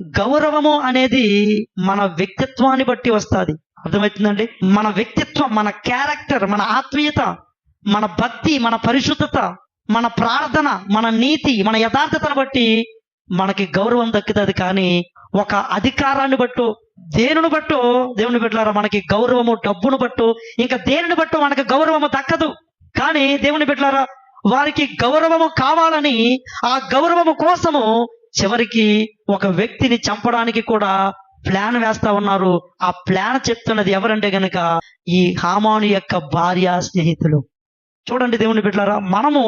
గౌరవము అనేది మన వ్యక్తిత్వాన్ని బట్టి వస్తుంది. అర్థమవుతుందండి? మన వ్యక్తిత్వం మన క్యారెక్టర్ మన ఆత్మీయత మన భక్తి మన పరిశుద్ధత మన ప్రార్థన మన నీతి మన యథార్థతను బట్టి మనకి గౌరవం దక్కుతుంది. కానీ ఒక అధికారాన్ని బట్టు దేనిని బట్టు దేవుని బిడ్డలారా మనకి గౌరవము డబ్బును బట్టు ఇంకా దేనిని బట్టు మనకి గౌరవము దక్కదు. కానీ దేవుని బిడ్డలారా వారికి గౌరవము కావాలని ఆ గౌరవము కోసము చివరికి ఒక వ్యక్తిని చంపడానికి కూడా ప్లాన్ వేస్తా ఉన్నారు. ఆ ప్లాన్ చెప్తున్నది ఎవరంటే గనక ఈ హామాను యొక్క భార్య స్నేహితులు. చూడండి దేవుని బిడ్డలారా మనము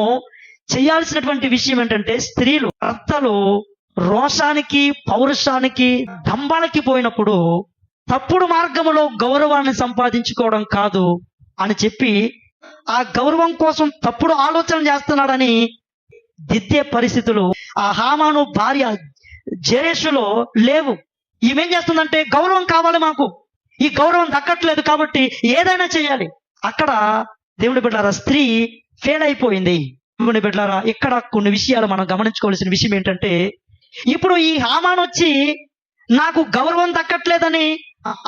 చేయాల్సినటువంటి విషయం ఏంటంటే స్త్రీలు భర్తలు రోషానికి పౌరుషానికి డంబాలకి పోయినప్పుడు తప్పుడు మార్గములో గౌరవాన్ని సంపాదించుకోవడం కాదు అని చెప్పి ఆ గౌరవం కోసం తప్పుడు ఆలోచన చేస్తున్నాడని దిద్దే పరిస్థితులు ఆ హామాను భార్య జయేషులో లేవు. ఈమెం చేస్తుందంటే గౌరవం కావాలి మాకు. ఈ గౌరవం దక్కట్లేదు కాబట్టి ఏదైనా చేయాలి. అక్కడ దేవుడి బిడ్డారా స్త్రీ ఫెయిల్ అయిపోయింది దేవుని బిడ్డారా ఇక్కడ కొన్ని విషయాలు మనం గమనించుకోవాల్సిన విషయం ఏంటంటే ఇప్పుడు ఈ హామాన్ వచ్చి నాకు గౌరవం దక్కట్లేదని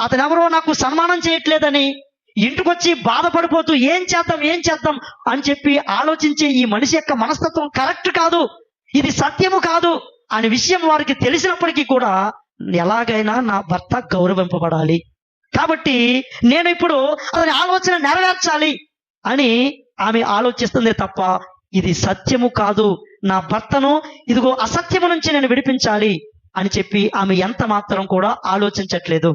అతను ఎవరో నాకు సన్మానం చేయట్లేదని ఇంటికొచ్చి బాధపడిపోతూ ఏం చేద్దాం ఏం చేద్దాం అని చెప్పి ఆలోచించే ఈ మనిషి యొక్క మనస్తత్వం కరెక్ట్ కాదు. ఇది సత్యము కాదు అనే విషయం వారికి తెలిసినప్పటికీ కూడా ఎలాగైనా నా భర్త గౌరవింపబడాలి. కాబట్టి నేను ఇప్పుడు అతని ఆలోచన నెరవేర్చాలి అని ఆమె ఆలోచిస్తుంది తప్ప ఇది సత్యము కాదు. నా భర్తను ఇదిగో అసత్యము నుంచి నేను విడిపించాలి అని చెప్పి ఆమె ఎంత మాత్రం కూడా ఆలోచించట్లేదు.